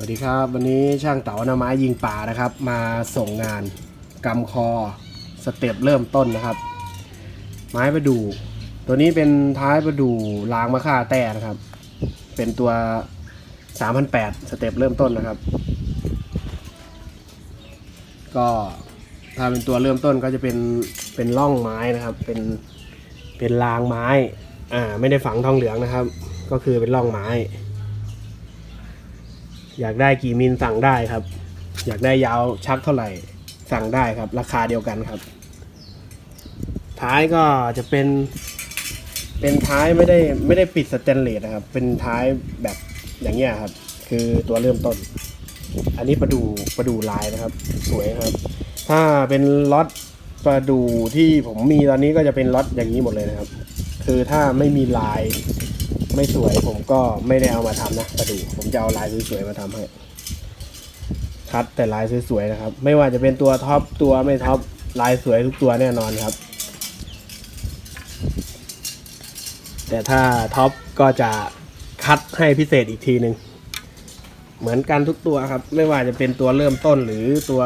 วัสดีครับ วันนี้ช่างเต๋าหน้าไม้ยิงป่านะครับ มาส่งงานกำคอสเต็ปเริ่มต้นนะครับ ไม้ประดู่ตัวนี้เป็นท้ายประดู่ลางมะค่าแต่นะครับ เป็นตัว 3,008สเต็ปเริ่มต้นนะครับ ก็ถ้าเป็นตัวเริ่มต้นก็จะเป็นเป็นร่องไม้นะครับ เป็นเป็นรางไม้อ่าไม่ได้ฝังทองเหลืองนะครับ ก็คือเป็นร่องไม้ อยากได้กี่มิลสั่งได้ครับ อยากได้ยาวชักเท่าไหร่สั่งได้ครับ ราคาเดียวกันครับ ท้ายก็จะเป็น เป็นท้ายไม่ได้ไม่ได้ปิดสแตนเลสนะครับ เป็นท้ายแบบอย่างเงี้ยครับ คือตัวเริ่มต้น อันนี้ประดูประดูลายนะครับ สวยครับ ถ้าเป็นล็อตประดูที่ผมมีตอนนี้ก็จะเป็นล็อตอย่างนี้หมดเลยนะครับ คือถ้าไม่มีลาย ไม่สวยผมก็ไม่ได้เอามาทำนะประดูผมจะเอาลายสวยๆมาทำให้คัดแต่ลายสวยๆนะครับ ไม่ว่าจะเป็นตัวท็อปตัวไม่ท็อปลายสวยทุกตัวแน่นอนครับ แต่ถ้าท็อปก็จะคัดให้พิเศษอีกทีหนึ่งเหมือนกันทุกตัวครับ ไม่ว่าจะเป็นตัวเริ่มต้นหรือตัว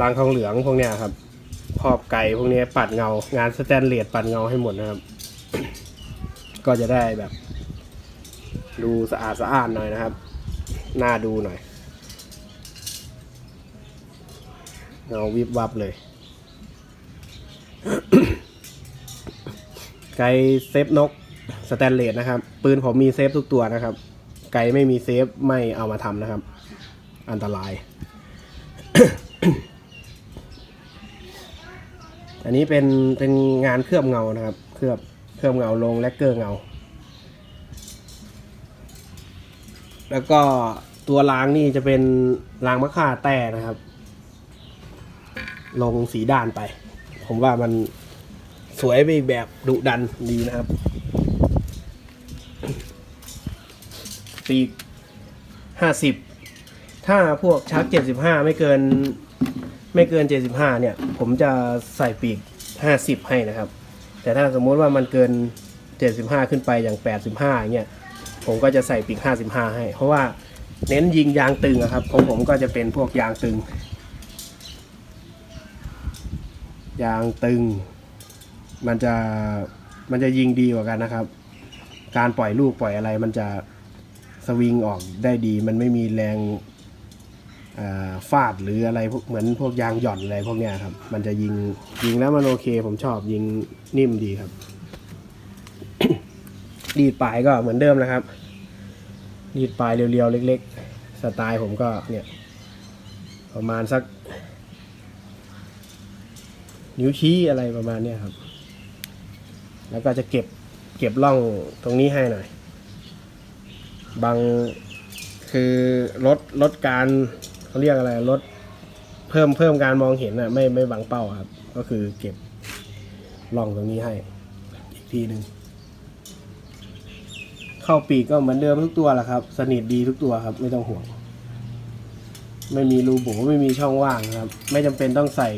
รางทองเหลืองพวกเนี้ยครับขอบไก่พวกนี้ปัดเงา งานสแตนเลสปัดเงาให้หมดนะครับ ก็จะได้แบบ ดูสะอาดสะอาดหน่อยนะครับ น่าดูหน่อยเงาวิบวับเลย ไกเซฟนกสแตนเลสนะครับ ปืนผมมีเซฟทุกตัวนะครับ ไกไม่มีเซฟไม่เอามาทำนะครับ อันตราย อันนี้เป็นเป็นงานเคลือบเงานะครับ เคลือบ เคลือบเงาลงแลกเกอร์เงา แล้วก็ตัวรางนี่จะเป็นรางมะค่าแต่นะครับ ลงสีด้านไป ผมว่ามันสวยไปแบบดุดันดีนะครับปีกห้าสิบถ้าพวกชักเจ็ดสิบห้าไม่เกินไม่เกินเจ็ดสิบห้าเนี่ย ผมจะใส่ปีกห้าสิบให้นะครับ แต่ถ้าสมมุติว่ามันเกินเจ็ดสิบห้าขึ้นไปอย่างแปดสิบห้าเนี่ยผมก็จะใส่ปีกห้าสิบห้าให้ เพราะว่าเน้นยิงยางตึงครับของผมก็จะเป็นพวกยางตึง ยางตึง มันจะมันจะยิงดีกว่ากันนะครับ การปล่อยลูกปล่อยอะไรมันจะสวิงออกได้ดี มันไม่มีแรง ฟาดหรืออะไรพวกเหมือนพวกยางหย่อนอะไรพวกเนี้ยครับ มันจะยิงยิงแล้วมันโอเค ผมชอบยิงนิ่มดีครับ ดีดปลายก็เหมือนเดิมนะครับ ดีดปลายเรียวๆ เล็ก ๆ สไตล์ผมก็เนี่ย ประมาณสัก นิ้วชี้อะไรประมาณเนี้ยครับ แล้วก็จะเก็บเก็บร่องตรงนี้ให้หน่อย บางคือลดลดการ เขาเรียกอะไรลดเพิ่มเพิ่มการมองเห็นอะไม่ไม่บังเป้าครับ ก็คือเก็บร่องตรงนี้ให้ อีกทีหนึ่งเข้าปีกก็เหมือนเดิมทุกตัวแหละครับ สนิทดีทุกตัวครับ ไม่ต้องห่วง ไม่มีรูโบไม่มีช่องว่างครับ ไม่จำเป็นต้องใส่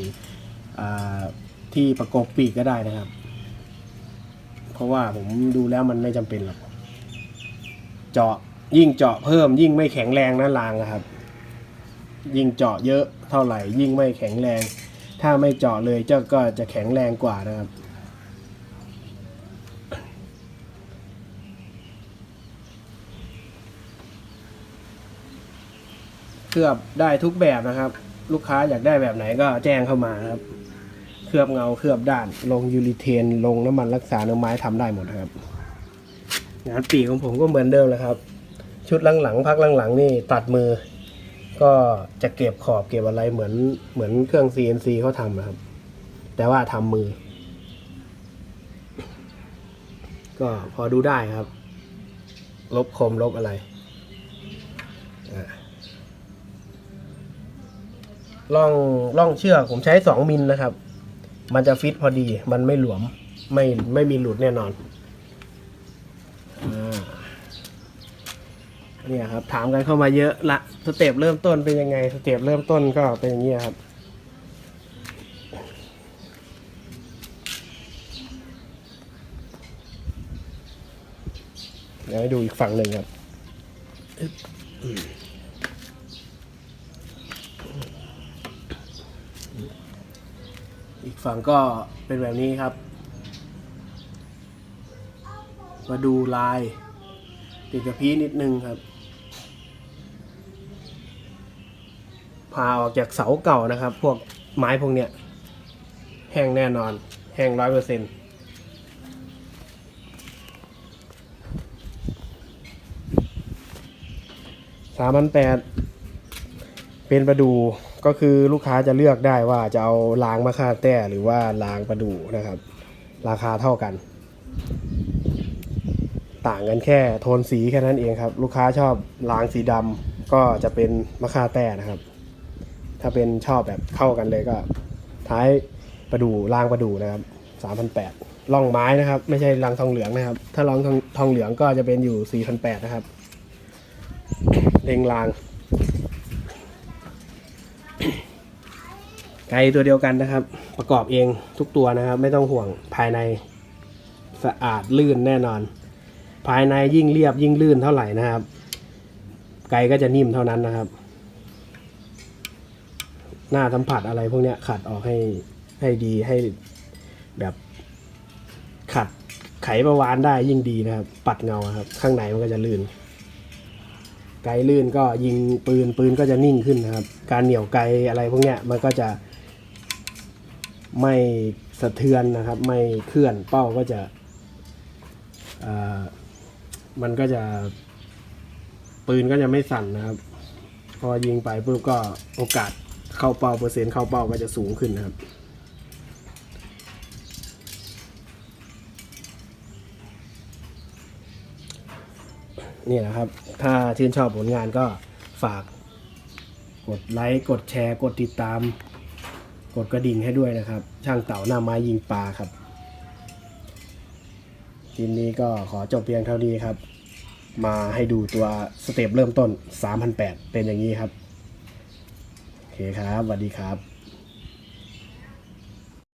ที่ประกบปีกก็ได้นะครับ เพราะว่าผมดูแล้วมันไม่จำเป็นหรอก เจาะยิ่งเจาะเพิ่มยิ่งไม่แข็งแรงนะรางอะครับ ยิ่งเจาะเยอะเท่าไหร่ ยิ่งไม่แข็งแรง ถ้าไม่เจาะเลยเจ้าก็จะแข็งแรงกว่านะครับ เคลือบได้ทุกแบบนะครับ ลูกค้าอยากได้แบบไหนก็แจ้งเข้ามาครับเคลือบเงาเคลือบด้าน ลงยูริเทน ลงน้ำมันรักษาเนื้อไม้ทำได้หมดนะครับงานปีกของผมก็เหมือนเดิมเลยครับ ชุดหลังๆพักหลังๆนี่ตัดมือ ก็จะเก็บขอบเก็บอะไรเหมือนเหมือนเครื่อง CNC เขาทำนะครับ แต่ว่าทำมือ ก็พอดูได้ครับ ลบคมลบอะไรล่องล่องเชือกผมใช้สองมิลนะครับ มันจะฟิตพอดี มันไม่หลวม ไม่ไม่มีหลุดแน่นอน เนี่ยครับถามกันเข้ามาเยอะละสเต็ปเริ่มต้นเป็นยังไงสเต็ปเริ่มต้นก็เป็นอย่างนี้ครับเดี๋ยวให้ดูอีกฝั่งหนึ่งครับอีกฝั่งก็เป็นแบบนี้ครับ มาดูลายติดกับพีนิดนึงครับ พาออกจากเสาเก่านะครับ พวกไม้พวกเนี้ยแห้งแน่นอน แห้งร้อยเปอร์เซ็นต์สามพันแปดเป็นประดูก็คือลูกค้าจะเลือกได้ว่าจะเอาล้างมะค่าแต้หรือว่าล้างประดูนะครับ ราคาเท่ากัน ต่างกันแค่โทนสีแค่นั้นเองครับ ลูกค้าชอบล้างสีดำก็จะเป็นมะค่าแต้นะครับ ถ้าเป็นชอบแบบเข้ากันเลยก็ ท้ายประดูรางประดูนะครับสามพันแปดล่องไม้นะครับ ไม่ใช่รางทองเหลืองนะครับ ถ้าลองทองทองเหลืองก็จะเป็นอยู่สี่พันแปดนะครับเล็งราง ไกตัวเดียวกันนะครับ ประกอบเองทุกตัวนะครับ ไม่ต้องห่วงภายในสะอาดลื่นแน่นอน ภายในยิ่งเรียบยิ่งลื่นเท่าไหร่นะครับ ไกก็จะนิ่มเท่านั้นนะครับ หน้าสัมผัสอะไรพวกเนี้ยขัดออกให้ให้ดีให้แบบขัดไขประวานได้ยิ่งดีนะครับ ปัดเงาครับ ข้างในมันก็จะลื่น ไกลลื่นก็ยิงปืนปืนก็จะนิ่งขึ้นนะครับ การเหนี่ยวไกลอะไรพวกเนี้ยมันก็จะ ไม่สะเทือนนะครับ ไม่เคลื่อนเป้าก็จะมันก็จะปืนก็จะไม่สั่นนะครับ พอยิงไปปุ๊บก็โอกาส เข้าเป้าเปอร์เซ็นต์เข้าเป้าก็จะสูงขึ้นนะครับ นี่นะครับ ถ้าชื่นชอบผลงานก็ฝากกดไลค์กดแชร์ กดติดตาม กดกระดิ่งให้ด้วยนะครับ ช่างเต่าหน้าไม้ยิงปลาครับทีนี้ก็ขอจบเพียงเท่านี้ครับ มาให้ดูตัวสเต็ปเริ่มต้น 3,008 เป็นอย่างนี้ครับ ครับสวัสดีครับ